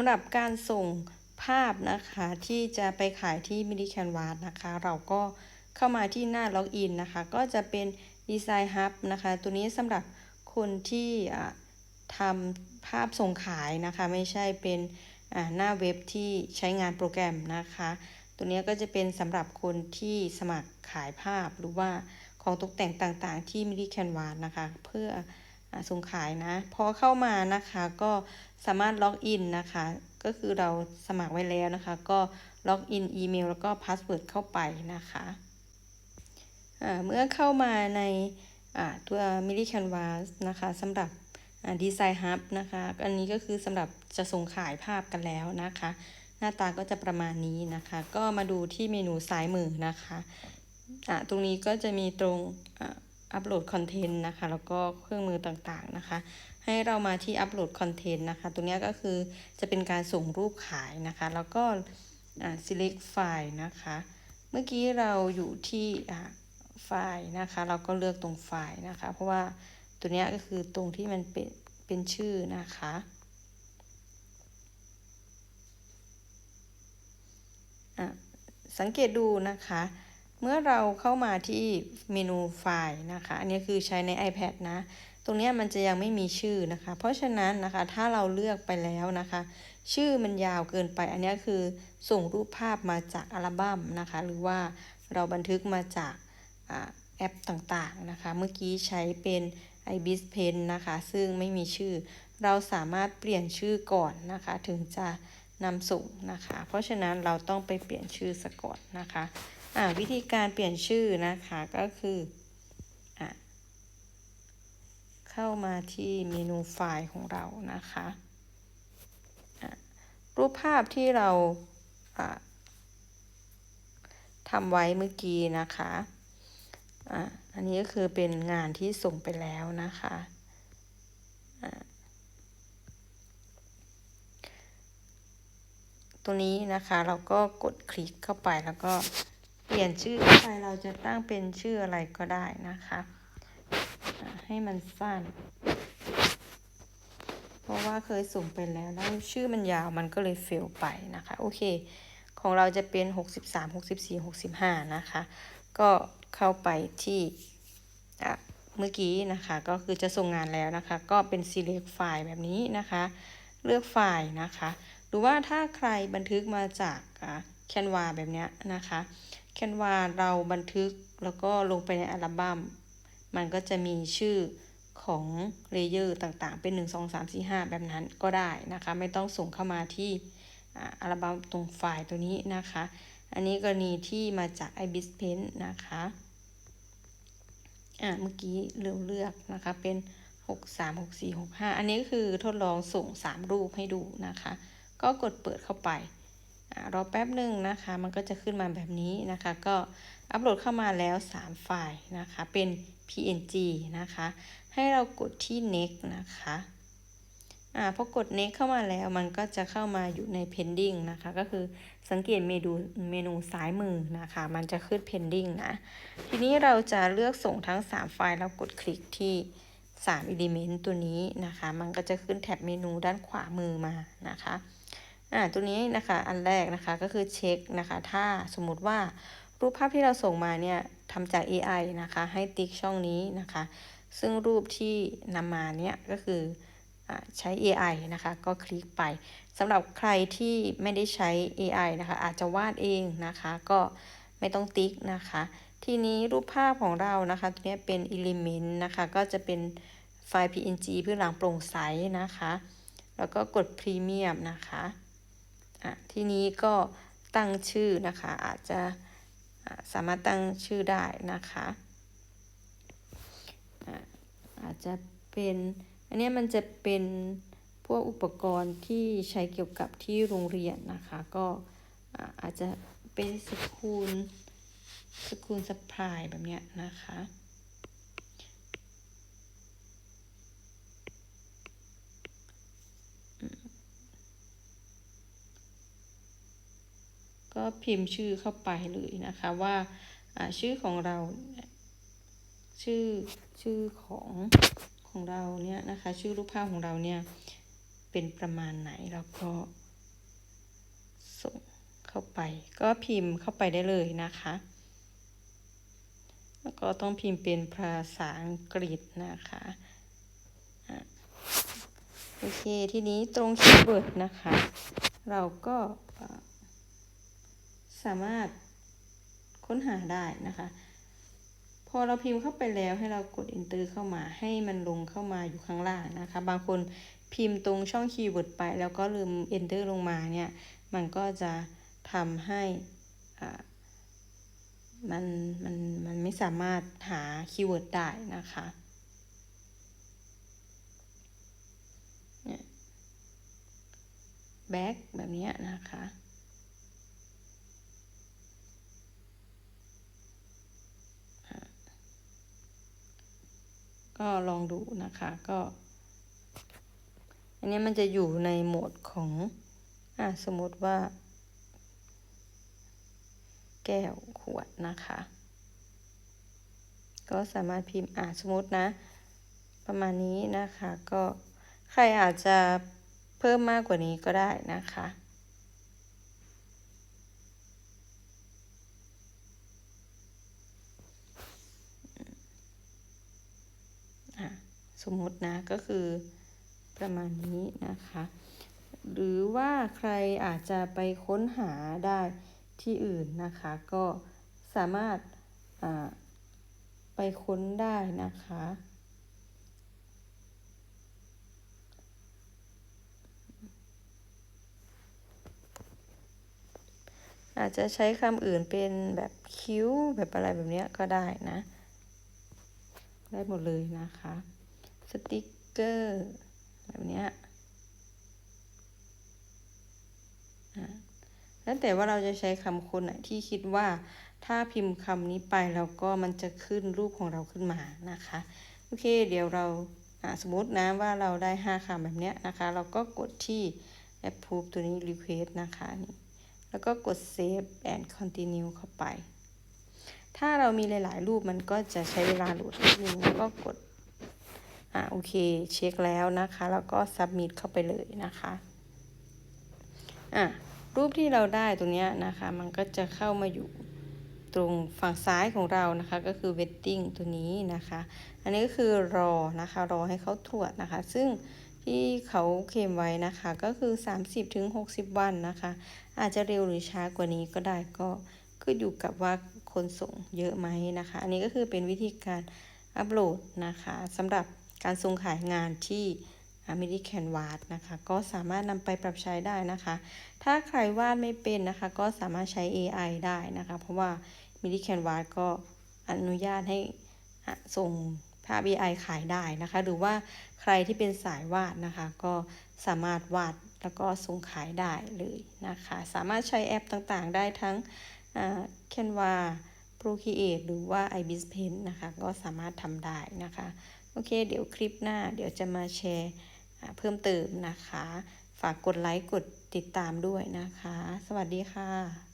ำหรับการส่งภาพนะคะที่จะไปขายที่ Midi Canvas นะคะ เราก็เข้ามาที่หน้าล็อกอินนะคะ ก็จะเป็น Design Hub นะคะ ตัวนี้สำหรับคนที่ทำภาพส่งขายนะคะ ไม่ใช่เป็นหน้าเว็บที่ใช้งานโปรแกรมนะคะ ตัวนี้ก็จะเป็นสำหรับคนที่สมัครขายภาพหรือว่าของตกแต่งต่างๆที่ Midi Canvas นะคะ เพื่อ ส่งขายนะ พอเข้ามานะคะก็สามารถล็อกอินนะคะ ก็คือเราสมัครไว้แล้วนะคะ ก็ล็อกอินอีเมลแล้วก็พาสเวิร์ดเข้าไปนะคะเมื่อเข้ามาในตัว Midi Canvas นะคะสำหรับดีไซน์ฮับนะคะ อันนี้ก็คือสำหรับจะส่งขายภาพกันแล้วนะคะ หน้าตาก็จะประมาณนี้นะคะ ก็มาดูที่เมนูซ้ายมือนะคะะตรงนี้ก็จะมีตรง อัปโหลดคอนเทนต์นะคะ แล้วก็เครื่องมือต่างๆนะคะ ให้เรามาที่อัปโหลดคอนเทนต์นะคะ ตรงนี้ก็คือจะเป็นการส่งรูปขายนะคะ แล้วก็ select ไฟล์นะคะ เมื่อกี้เราอยู่ที่ไฟล์นะคะ เราก็เลือกตรงไฟล์นะคะ เพราะว่าตัวนี้ก็คือตรงที่มันเป็นเป็นชื่อนะคะสังเกตดูนะคะ เมื่อเราเข้ามาที่เมนูไฟล์นะคะ อันนี้คือใช้ใน iPad นะ ตรงนี้มันจะยังไม่มีชื่อนะคะ เพราะฉะนั้นนะคะถ้าเราเลือกไปแล้วนะคะ ชื่อมันยาวเกินไป อันนี้คือส่งรูปภาพมาจากอัลบั้มนะคะ หรือว่าเราบันทึกมาจากแอปต่างๆนะคะ เมื่อกี้ใช้เป็น ibis pen นะคะ ซึ่งไม่มีชื่อ เราสามารถเปลี่ยนชื่อก่อนนะคะ ถึงจะนำส่งนะคะ เพราะฉะนั้นเราต้องไปเปลี่ยนชื่อสะก่อนนะคะะ วิธีการเปลี่ยนชื่อนะคะก็คืออเข้ามาที่เมนูไฟล์ของเรานะคะรูปภาพที่เราทำไว้เมื่อกี้นะคะอ,ะอันนี้ก็คือเป็นงานที่ส่งไปแล้วนะคะตัวนี้นะคะเราก็กดคลิกเข้าไปแล้วก็ ปลี่ยนชื่อไปเราจะตั้งเป็นชื่ออะไรก็ได้นะคะ ให้มันสั้น เพราะว่าเคยส่งไปแล้ว แล้วชื่อมันยาวมันก็เลยเฟลไปนะคะ โอเค ของเราจะเป็น 63 64 65 นะคะ ก็เข้าไปที่เมื่อกี้นะคะ ก็คือจะส่งงานแล้วนะคะ ก็เป็น select ไฟล์แบบนี้นะคะ เลือกไฟล์นะคะ หรือว่าถ้าใครบันทึกมาจากแคนวาแบบนี้นะคะ แคนวาเราบันทึกแล้วก็ลงไปในอัลบั้ม มันก็จะมีชื่อของเลเยอร์ต่างๆ เป็น 1 2 3 4 5 แบบนั้นก็ได้นะคะ ไม่ต้องส่งเข้ามาที่อัลบั้มตรงไฟล์ตัวนี้นะคะ อันนี้กรณีที่มาจาก ibis pen นะคะอ่าเมื่อกี้เลือกเลือกนะคะเป็น 6 3 6 4 6 5 อันนี้ก็คือทดลองส่ง 3 รูปให้ดูนะคะ ก็กดเปิดเข้าไป รอแป๊บหนึ่งนะคะ มันก็จะขึ้นมาแบบนี้นะคะ ก็อัปโหลดเข้ามาแล้ว 3 ไฟล์นะคะ เป็น png นะคะ ให้เรากดที่ next นะคะอ่าพอกด next เข้ามาแล้ว มันก็จะเข้ามาอยู่ใน pending นะคะ ก็คือสังเกตเมนูเมนูซ้ายมือนะคะ มันจะขึ้น pending นะ ทีนี้เราจะเลือกส่งทั้ง 3 ไฟล์แล้วกดคลิกที่3 element ตัวนี้นะคะ มันก็จะขึ้นแท็บเมนูด้านขวามือมานะคะ อ่าตัวนี้นะคะอันแรกนะคะก็คือเช็คนะคะ ถ้าสมมุติว่ารูปภาพที่เราส่งมาเนี่ยทำจาก AI นะคะ ให้ติ๊กช่องนี้นะคะ ซึ่งรูปที่นำมาเนี่ยก็คือใช้ AI นะคะ ก็คลิกไปสำหรับใครที่ไม่ได้ใช้ AI นะคะ อาจจะวาดเองนะคะ ก็ไม่ต้องติ๊กนะคะ ทีนี้รูปภาพของเรานะคะ ตัวนี้เป็น Element นะคะ ก็จะเป็นไฟล์ PNG เพื่อหลังโปร่งใสนะคะ แล้วก็กด Premium นะคะ อะทีนี้ก็ตั้งชื่อนะคะ อาจจะสามารถตั้งชื่อได้นะคะอาจจะเป็นอันนี้มันจะเป็นพวกอุปกรณ์ที่ใช้เกี่ยวกับที่โรงเรียนนะคะ ก็อาจจะเป็นสกูลสกูลสปายแบบนี้นะคะ ก็พิมพ์ชื่อเข้าไปเลยนะคะว่าชื่อของเราชื่อชื่อของของเราเนี่ยนะคะ ชื่อรูปภาพของเราเนี่ยเป็นประมาณไหนแล้วก็ส่งเข้าไป ก็พิมพ์เข้าไปได้เลยนะคะ แล้วก็ต้องพิมพ์เป็นภาษาอังกฤษนะคะโอเค ทีนี้ตรงคีย์เวิร์ดนะคะ เราก็ สามารถค้นหาได้นะคะ พอเราพิมพ์เข้าไปแล้วให้เรากด enter เข้ามาให้มันลงเข้ามาอยู่ข้างล่างนะคะ บางคนพิมพ์ตรงช่องคีย์เวิร์ดไป แล้วก็ลืม enter ลงมาเนี่ย มันก็จะทำให้อ่ามันมันมันไม่สามารถหาคีย์เวิร์ดได้นะคะเนี่ย back แบบนี้นะคะ ก็ลองดูนะคะก็ อันนี้มันจะอยู่ในโหมดของอ่าสมมติว่า แก้วขวดนะคะ ก็สามารถพิมพ์อ่าสมมตินะ ประมาณนี้นะคะก็ใครอาจจะเพิ่มมากกว่านี้ก็ได้นะคะอะ สมมตินะก็คือประมาณนี้นะคะ หรือว่าใครอาจจะไปค้นหาได้ที่อื่นนะคะ ก็สามารถาไปค้นได้นะคะ อาจจะใช้คำอื่นเป็นแบบคิ้วแบบอะไรแบบเนี้ยก็ได้นะ ได้หมดเลยนะคะ สติกเกอร์แบบนี้ยอะแล้วแต่ว่าเราจะใช้คำคนไหนที่คิดว่าถ้าพิมพ์คำนี้ไปแล้วก็มันจะขึ้นรูปของเราขึ้นมานะคะ โอเค เดี๋ยวเราอะสมมตินะว่าเราได้ 5คำแบบนี้นะคะ เราก็กดที่ approve ตัวนี้ request นะคะนี่แล้วก็กด save and continue เข้าไป ถ้าเรามีหลาย ๆ รูปมันก็จะใช้เวลาโหลดนิดนึงแล้วก็กด อ่าโอเคเช็คแล้วนะคะ แล้วก็ submit เข้าไปเลยนะคะอะรูปที่เราได้ตรงเนี้ยนะคะ มันก็จะเข้ามาอยู่ตรงฝั่งซ้ายของเรานะคะ ก็คือ waiting ตัวนี้นะคะ อันนี้ก็คือรอนะคะ รอให้เขาตรวจนะคะ ซึ่งที่เขาเคลมไว้นะคะ ก็คือ 30-60วันนะคะ อาจจะเร็วหรือช้ากว่านี้ก็ได้ก็ขึ้นอยู่กับว่าคนส่งเยอะไหมนะคะ อันนี้ก็คือเป็นวิธีการอัปโหลดนะคะสำหรับ การส่งขายงานที่ m e d i c a n v a s นะคะ ก็สามารถนำไปปรับใช้ได้นะคะ ถ้าใครวาดไม่เป็นนะคะ ก็สามารถใช้ AI ได้นะคะ เพราะว่า m e d i c a n v a s ก็อนุญาตให้ส่งภาพ AI ขายได้นะคะ หรือว่าใครที่เป็นสายวาดนะคะ ก็สามารถวาดแล้วก็ส่งขายได้เลยนะคะ สามารถใช้แอปต่างๆ ได้ทั้ง Canva Procreate หรือว่า Ibis Paint นะคะ ก็สามารถทำได้นะคะ โอเค เดี๋ยวคลิปหน้าเดี๋ยวจะมาแชร์เพิ่มเติมนะคะ ฝากกดไลค์กดติดตามด้วยนะคะ สวัสดีค่ะ